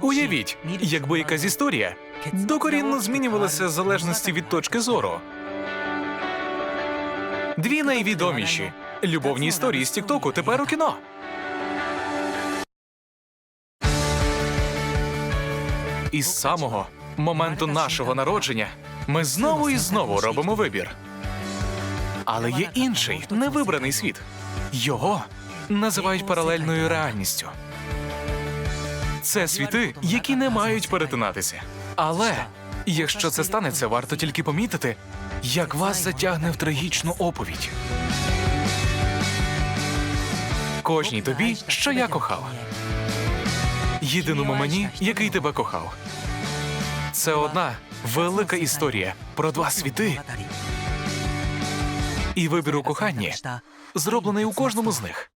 Уявіть, якби якась історія докорінно змінювалася в залежності від точки зору. Дві найвідоміші любовні історії з Тіктоку тепер у кіно. Із самого моменту нашого народження ми знову і знову робимо вибір. Але є інший невибраний світ. Його називають паралельною реальністю. Це світи, які не мають перетинатися. Але якщо це станеться, варто тільки помітити, як вас затягне в трагічну оповідь. Кожній тобі, що я кохав. Єдиному мені, який тебе кохав. Це одна велика історія про два світи і вибір у коханні, зроблений у кожному з них.